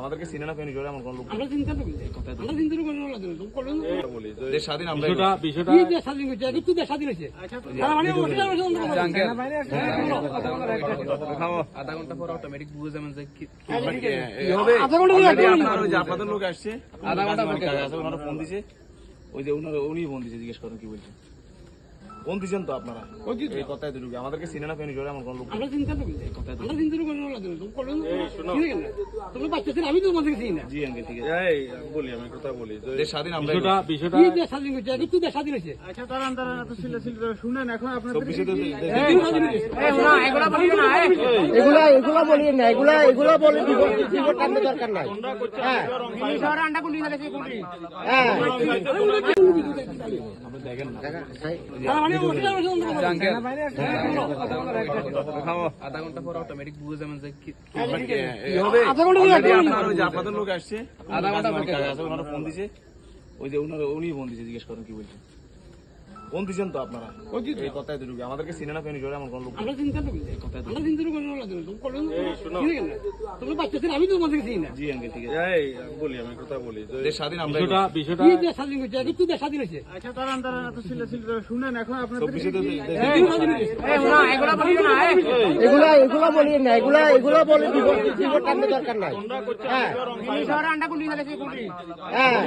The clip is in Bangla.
আমাদেরকে না জোরে এমন কোন লোক আমরা চিন্তা করি আমরা চিন্তা করি না তুমি করলেন বলি দেশ স্বাধীন আমরা বিষয়টা বিষয়টা কি দেশ স্বাধীন হয়েছে স্বাধীন হয়েছে। তার মানে বলছে। আধা ঘণ্টা পর অটোমেটিক বুঝে যাবেন যে কি আধা ঘণ্টা যে আপনাদের লোক আসছে। আধা ঘণ্টা আছে, ওনারা ফোন দিছে। ওই যে ওনারা উনি ফোন দিছে জিজ্ঞেস করেন কি বলছে ফোন দিছেন তো আপনারা? এই কথাই তো ঢুকে আমাদেরকে চিনে না কেন জোরে এমন কোন লোক আমরা চিন্তা করি আমরা চিন্তা করি না তুমি করলেন চিনে তুমি বাচ্চা ছিল আমি তো তোমাদের চিনি না। জি আঙ্কেল ঠিক আছে। এই বলি আমি কথা বলি। যে স্বাধীন আমরা বিষয়টা বিষয়টা কি দেশ স্বাধীন হয়েছে একটু দেশ স্বাধীন হয়েছে। আচ্ছা তারা তারা এত সিলে সিলে শুনেন এখন আপনার চব্বিশে তো দেশ স্বাধীন হয়েছে। এগুলা এগুলা বলি না এগুলা এগুলা বলে বিপদ টানতে দরকার নাই। হ্যাঁ। হ্যাঁ। তার মানে অস্ট্রেলিয়ার ভাষা অন্য কথা বলছে। আধা ঘণ্টা পর অটোমেটিক বুঝে যাবেন যে কি আধা ঘণ্টা ধরে Already আপনার ওই যে আপনাদের লোক আসছে। আধা ঘণ্টা ফোন দিছে। ওই যে উনি উনি ফোন দিছে জিজ্ঞেস করেন কি বলছে। ফোন দিছেন তো আপনারা? এই কথাই তো আমাদেরকে চিনে না কেন জোরে কোন লোক আমরা কেন তুমি বাচ্চা ছিল আমি তো তোমাদের চিনি না। জি আঙ্কেল ঠিক আছে। এই বলি আমি কথা বলি। দেশ স্বাধীন আমরা বিষয়টা বিষয়টা কি দেশ স্বাধীন হয়েছে একটু দেশ স্বাধীন হয়েছে। আচ্ছা তারা তারা এত সিলে সিলে শুনেন এখন আপনার চব্বিশে তো দেশ এগুলা এগুলা বলি না এগুলা এগুলা বলে বিপদ বিপদ টানতে দরকার নাই। হ্যাঁ। হ্যাঁ।